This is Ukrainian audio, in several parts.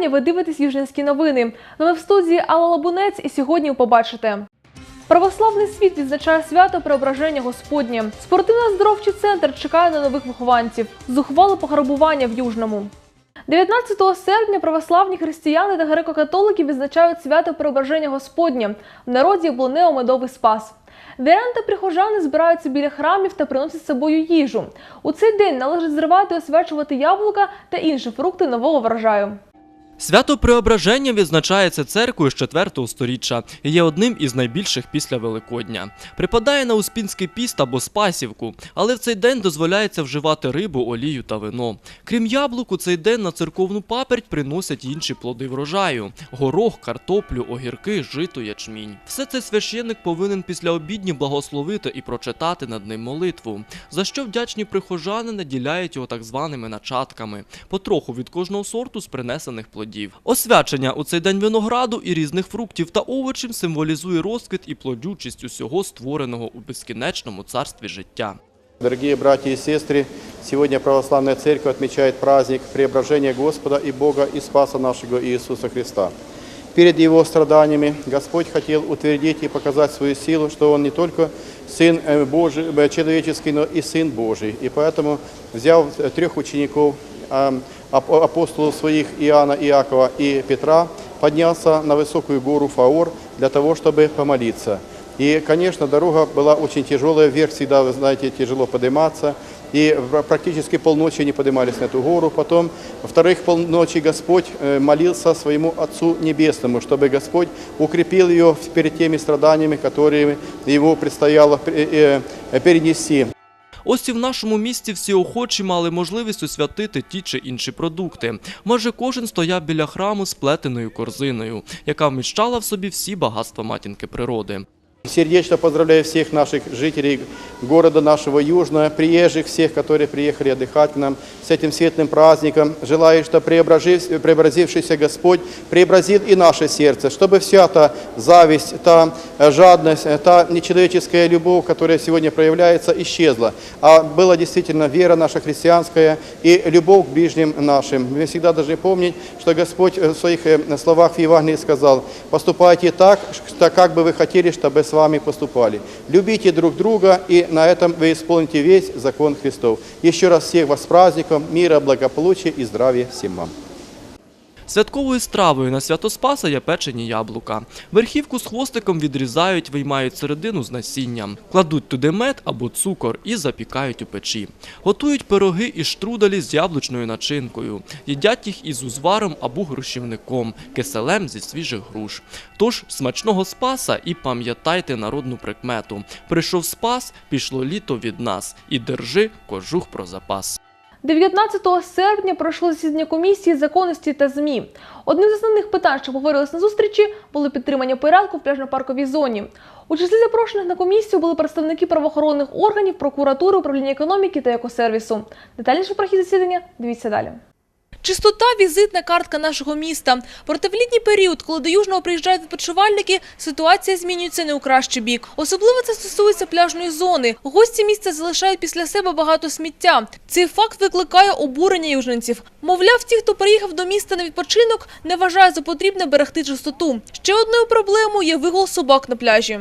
Вітання. Ви дивитесь Южненські новини. Ми в студії Алла Лабунець, і сьогодні побачите. Православний світ відзначає свято Преображення Господнє. Спортивно-здоровчий центр чекає на нових вихованців. Зухвали пограбування в Южному. 19 серпня православні християни та греко-католики відзначають свято Преображення Господнє. В народі облунео медовий спас. Віряни та прихожани збираються біля храмів та приносять з собою їжу. У цей день належить зривати освячувати яблука та інші фрукти нового врожаю. Свято Преображення відзначається церквою з 4 сторіччя і є одним із найбільших після Великодня. Припадає на Успінський піст або Спасівку, але в цей день дозволяється вживати рибу, олію та вино. Крім яблук, у цей день на церковну паперть приносять інші плоди врожаю: горох, картоплю, огірки, жито, ячмінь. Все це священник повинен після обідні благословити і прочитати над ним молитву, за що вдячні прихожани наділяють його так званими начатками, потроху від кожного сорту з принесених плодів Освячення у цей день винограду і різних фруктів та овочів символізує розквіт і плодючість усього створеного у безкінечному царстві життя. Дорогие братья и сестры, сегодня Православная Церковь отмечает праздник преображения Господа и Бога и Спаса нашего Иисуса Христа. Перед Его страданиями Господь хотел утвердить и показать свою силу, что Он не только Сын э, Божий, э, человеческий, но и Сын Божий. И поэтому, взяв э, трех учеников, а, ап- апостолов своих Иоанна, Иакова и Петра, поднялся на высокую гору Фаор для того, чтобы помолиться. И, конечно, дорога была очень тяжелая, вверх всегда, вы знаете, тяжело подниматься. И практически полночи они поднимались на эту гору. Потом, во-вторых, полночи Господь э, молился своему Отцу Небесному, чтобы Господь укрепил ее перед теми страданиями, которые ему предстояло э, э, перенести. Ось і в нашому місті всі охочі мали можливість освятити ті чи інші продукти. Майже кожен стояв біля храму з плетеною корзиною, яка вміщала в собі всі багатства матінки природи. Сердечно поздравляю всех наших жителей города нашего Южного, приезжих всех, которые приехали отдыхать к нам с этим светлым праздником. Желаю, что преобразившийся Господь преобразил и наше сердце, чтобы вся та зависть, та э, жадность, э, та нечеловеческая любовь, которая сегодня проявляется, исчезла. А была действительно вера наша христианская и любовь к ближним нашим. Мы всегда должны помнить, что Господь в своих э, словах в Евангелии сказал, поступайте так, как бы вы хотели, чтобы с вами поступали. Любите друг друга, и на этом вы исполните весь закон Христов. Еще раз всех вас с праздником, мира, благополучия и здравия всем вам. Святковою стравою на свято Спаса є печені яблука. Верхівку з хвостиком відрізають, виймають середину з насінням, кладуть туди мед або цукор і запікають у печі. Готують пироги і штруделі з яблучною начинкою. Їдять їх із узваром або грушівником, киселем зі свіжих груш. Тож смачного спаса і пам'ятайте народну прикмету: прийшов спас, пішло літо від нас, і держи кожух про запас. 19 серпня пройшло засідання комісії законності та ЗМІ. Одним з основних питань, що говорилось на зустрічі, було підтримання порядку в пляжно-парковій зоні. У числі запрошених на комісію були представники правоохоронних органів, прокуратури, управління економіки та екосервісу. Детальніше про хід засідання дивіться далі. Чистота – візитна картка нашого міста. Проте в літній період, коли до Южного приїжджають відпочивальники, ситуація змінюється не у кращий бік. Особливо це стосується пляжної зони. Гості міста залишають після себе багато сміття. Цей факт викликає обурення южненців. Мовляв, ті, хто приїхав до міста на відпочинок, не вважають за потрібне берегти чистоту. Ще одною проблемою є вигул собак на пляжі.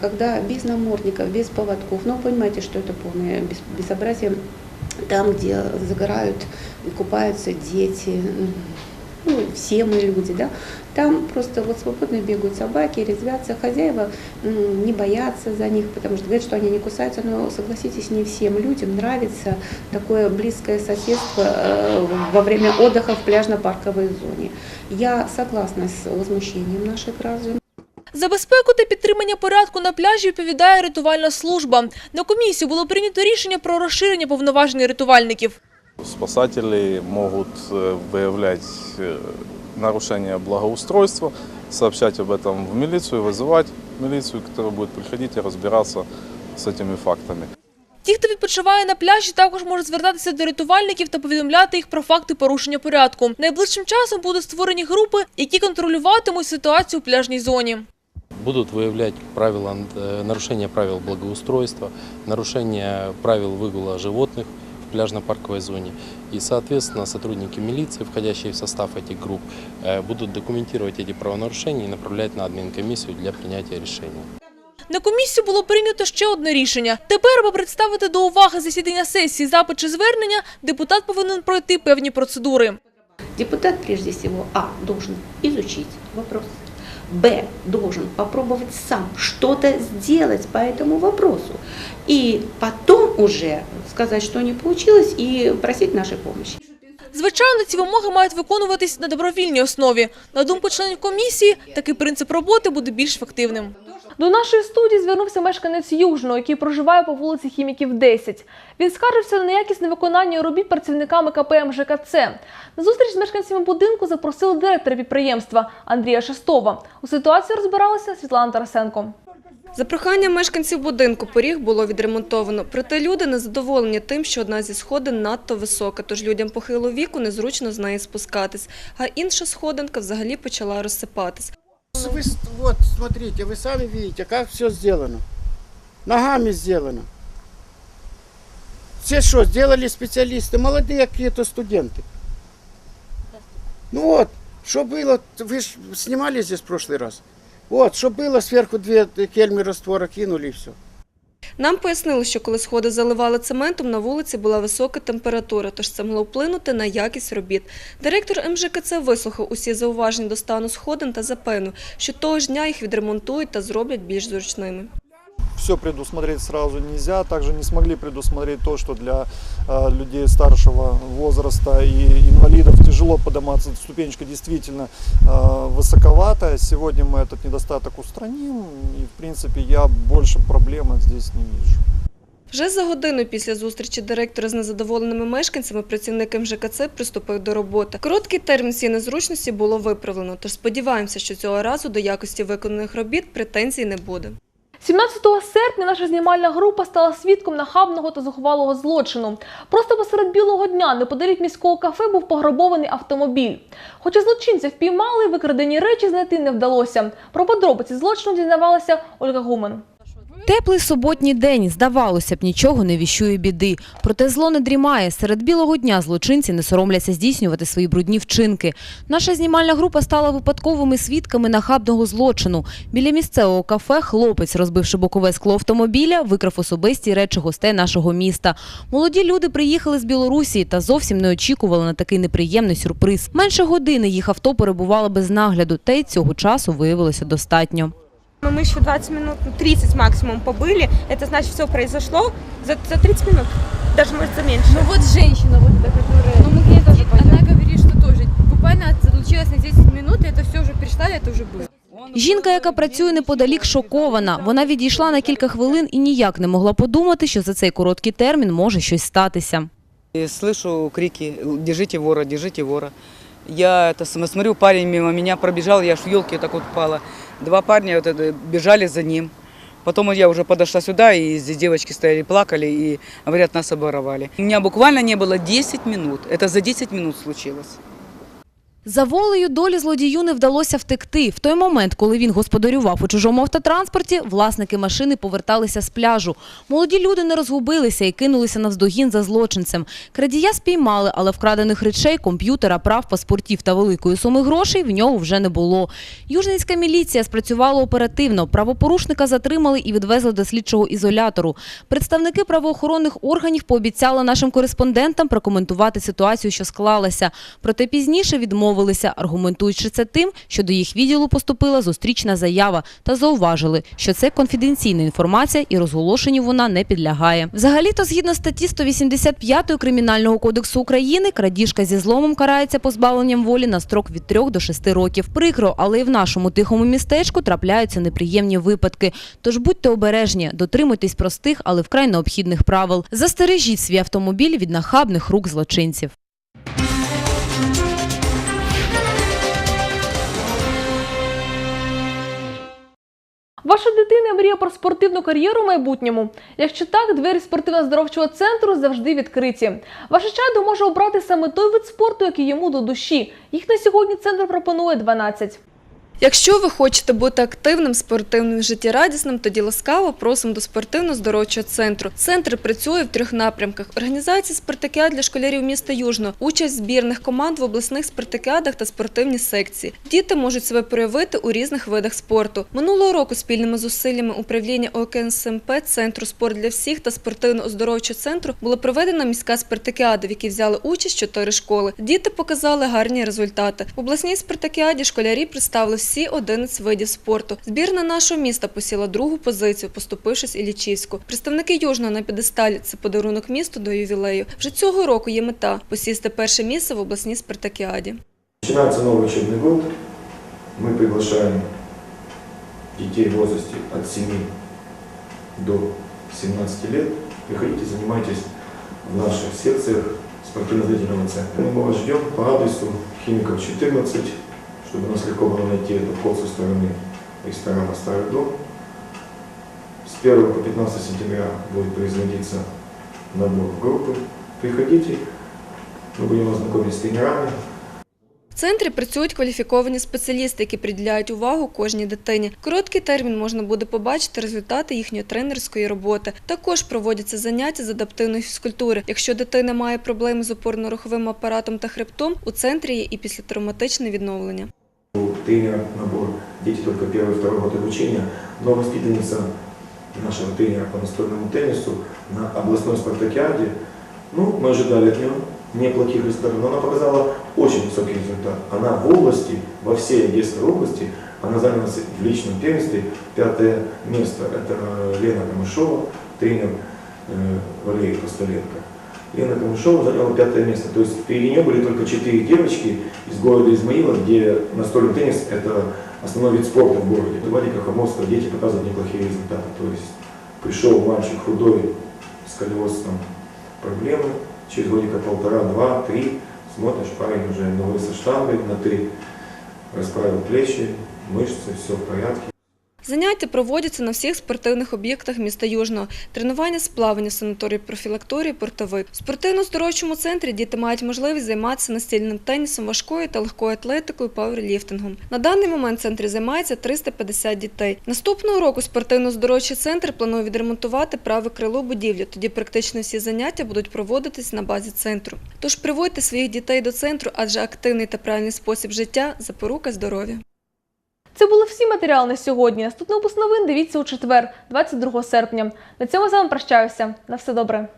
Когда без намордников, без поводков, ну, понимаете, что это полное безобразие, там, где загорают и купаются дети, ну, все мы люди, да, там просто вот свободно бегают собаки, резвятся, хозяева м, не боятся за них, потому что говорят, что они не кусаются, но согласитесь, не всем людям нравится такое близкое соседство э, во время отдыха в пляжно-парковой зоне. Я согласна с возмущением наших граждан. За безпеку та підтримання порядку на пляжі відповідає рятувальна служба. На комісію було прийнято рішення про розширення повноважень рятувальників. Спасатели могут э, выявлять э, нарушение благоустройства, сообщать об этом в милицию, вызывать милицию, которая будет приходить и разбираться с этими фактами. Ті, хто відпочиває на пляжі, також можуть звертатися до рятувальників та повідомляти їх про факти порушення порядку. Найближчим часом будуть створені групи, які контролюватимуть ситуацію у пляжній зоні. будут выявлять правила, э, нарушение правил благоустройства, нарушение правил выгула животных в пляжно-парковой зоне. И, соответственно, сотрудники милиции, входящие в состав этих групп, э, будут документировать эти правонарушения и направлять на админкомиссию для принятия решения. На комісію було прийнято ще одне рішення. Тепер, аби представити до уваги засідання сесії запит чи звернення, депутат повинен пройти певні процедури. Депутат прежде всего, а, должен изучить вопрос, б, должен попробовать сам что-то сделать по этому вопросу. И потом уже сказать, что не получилось, и просить нашей помощи. Звичайно, ці вимоги мають виконуватись на добровільній основі. На думку членів комісії, такий принцип роботи буде більш ефективним. До нашої студії звернувся мешканець Южного, який проживає по вулиці Хіміків 10. Він скаржився на неякісне виконання робіт працівниками КПМ ЖКЦ. На зустріч з мешканцями будинку запросили директора підприємства Андрія Шестова. У ситуації розбиралася Світлана Тарасенко. За проханням мешканців будинку поріг було відремонтовано. Проте люди незадоволені тим, що одна зі сходин надто висока, тож людям похилого віку незручно з неї спускатись. А інша сходинка взагалі почала розсипатись Вы, с- вот, смотрите, вы сами видите, как все сделано. Ногами сделано. Все что, сделали специалисты, молодые какие-то студенты. Ну вот, что было, вы ж снимали здесь в прошлый раз. Вот, что было, сверху две кельмы раствора кинули и все. Нам пояснили, що коли сходи заливали цементом, на вулиці була висока температура, тож це могло вплинути на якість робіт. Директор МЖКЦ вислухав усі зауваження до стану сходин та запевнив, що того ж дня їх відремонтують та зроблять більш зручними все предусмотреть сразу нельзя. Также не смогли предусмотреть то, что для э, людей старшего возраста и инвалидов тяжело подниматься. Ступенечка действительно э, высоковатая. Сегодня мы этот недостаток устраним. И, в принципе, я больше проблемы здесь не вижу. Вже за годину після зустрічі директора з незадоволеними мешканцями працівник МЖКЦ приступив до роботи. Короткий термін цієї незручності було виправлено, тож сподіваємося, що цього разу до якості виконаних робіт претензій не буде. 17 серпня наша знімальна група стала свідком нахабного та зухвалого злочину. Просто посеред білого дня неподалік міського кафе був пограбований автомобіль. Хоча злочинця впіймали, викрадені речі знайти не вдалося. Про подробиці злочину дізнавалася Ольга Гумен. Теплий суботній день, здавалося б, нічого не віщує біди. Проте зло не дрімає. Серед білого дня злочинці не соромляться здійснювати свої брудні вчинки. Наша знімальна група стала випадковими свідками нахабного злочину. Біля місцевого кафе хлопець, розбивши бокове скло автомобіля, викрав особисті речі гостей нашого міста. Молоді люди приїхали з Білорусі та зовсім не очікували на такий неприємний сюрприз. Менше години їх авто перебувало без нагляду, та й цього часу виявилося достатньо. Мы еще 20 минут, ну, 30 максимум побыли. Это значит, все произошло за, за 30 минут. Даже, может, за меньше. Ну вот женщина, вот эта, которая... Ну мы к ней тоже Она говорит, что тоже буквально случилось на 10 минут, и это все уже пришла, и это уже было. Жінка, яка працює неподалік, шокована. Вона відійшла на кілька хвилин і ніяк не могла подумати, що за цей короткий термін може щось статися. И слышу крики «Держите вора, держите вора». Я это, см- смотрю, парень мимо меня пробежал, я аж в елке так вот упала. Два парня вот это, бежали за ним. Потом я уже подошла сюда, и здесь девочки стояли, плакали и говорят, нас оборовали. У меня буквально не было 10 минут. Это за 10 минут случилось. За волею долі злодію не вдалося втекти. В той момент, коли він господарював у чужому автотранспорті, власники машини поверталися з пляжу. Молоді люди не розгубилися і кинулися навздогін за злочинцем. Крадія спіймали, але вкрадених речей, комп'ютера, прав, паспортів та великої суми грошей в нього вже не було. Южницька міліція спрацювала оперативно. Правопорушника затримали і відвезли до слідчого ізолятору. Представники правоохоронних органів пообіцяли нашим кореспондентам прокоментувати ситуацію, що склалася. Проте пізніше відмовилися, аргументуючи це тим, що до їх відділу поступила зустрічна заява та зауважили, що це конфіденційна інформація і розголошенню вона не підлягає. Взагалі-то, згідно статті 185 Кримінального кодексу України, крадіжка зі зломом карається позбавленням волі на строк від 3 до 6 років. Прикро, але і в нашому тихому містечку трапляються неприємні випадки. Тож будьте обережні, дотримуйтесь простих, але вкрай необхідних правил. Застережіть свій автомобіль від нахабних рук злочинців. Ваша дитина мріє про спортивну кар'єру в майбутньому. Якщо так, двері спортивно-здоровчого центру завжди відкриті. Ваше чадо може обрати саме той вид спорту, який йому до душі. Їх на сьогодні центр пропонує 12. Якщо ви хочете бути активним, спортивним, життєрадісним, тоді ласкаво просимо до спортивно-здоровчого центру. Центр працює в трьох напрямках: організація спартакіад для школярів міста Южного, участь збірних команд в обласних спартакіадах та спортивні секції. Діти можуть себе проявити у різних видах спорту. Минулого року спільними зусиллями управління ОКНСМП, центру спорт для всіх та спортивно-оздоровчого центру була проведена міська спартакіада, в якій взяли участь чотири школи. Діти показали гарні результати. В обласній спартакіаді школярі представили всі 11 видів спорту. Збірна нашого міста посіла другу позицію, поступившись Іллічівську. Представники Южного на підесталі це подарунок місту до ювілею. Вже цього року є мета посісти перше місце в обласній спартакіаді. Начинается новый учебный год. Мы приглашаем детей в возрасте от 7 до 17 лет. Приходите, занимайтесь в наших секциях спортивно-зрительного центра. Мы вас ждем по адресу Химиков 14, чтобы нас легко было найти. Это вход со стороны ресторана «Старый дом». С 1 по 15 сентября будет производиться набор в группы. Приходите, мы будем вас знакомить с тренерами, В центрі працюють кваліфіковані спеціалісти, які приділяють увагу кожній дитині. В Короткий термін можна буде побачити результати їхньої тренерської роботи. Також проводяться заняття з адаптивної фізкультури. Якщо дитина має проблеми з опорно-руховим апаратом та хребтом, у центрі є і післятравматичне відновлення. У тренера набор дети только первый второй год обучения, но воспитанница нашего тренера по настольному теннису на областной спартакиаде, ну, мы ожидали от нее неплохих результатов, но она показала очень высокий результат. Она в области, во всей Одесской области, она заняла в личном первенстве пятое место. Это Лена Камышова, тренер э, Валерий Костоленко. Лена Камышова заняла пятое место. То есть впереди нее были только четыре девочки из города Измаила, где настольный теннис – это основной вид спорта в городе. В Вадика Хомовского дети показывают неплохие результаты. То есть пришел мальчик худой, с колесом проблемы, через годика полтора, два, три, смотришь, парень уже новый со штангой на три, расправил плечи, мышцы, все в порядке. Заняття проводяться на всіх спортивних об'єктах міста Южного. Тренування з плавання в санаторії профілакторії портовик. У спортивно-здоровчому центрі діти мають можливість займатися настільним тенісом, важкою та легкою атлетикою, пауерліфтингом. На даний момент в центрі займається 350 дітей. Наступного року спортивно-здоровчий центр планує відремонтувати праве крило будівлі. Тоді практично всі заняття будуть проводитись на базі центру. Тож приводьте своїх дітей до центру, адже активний та правильний спосіб життя запорука здоров'я. Це були всі матеріали на сьогодні. Наступний випуск новин дивіться у четвер, 22 серпня. На цьому з вами прощаюся. На все добре.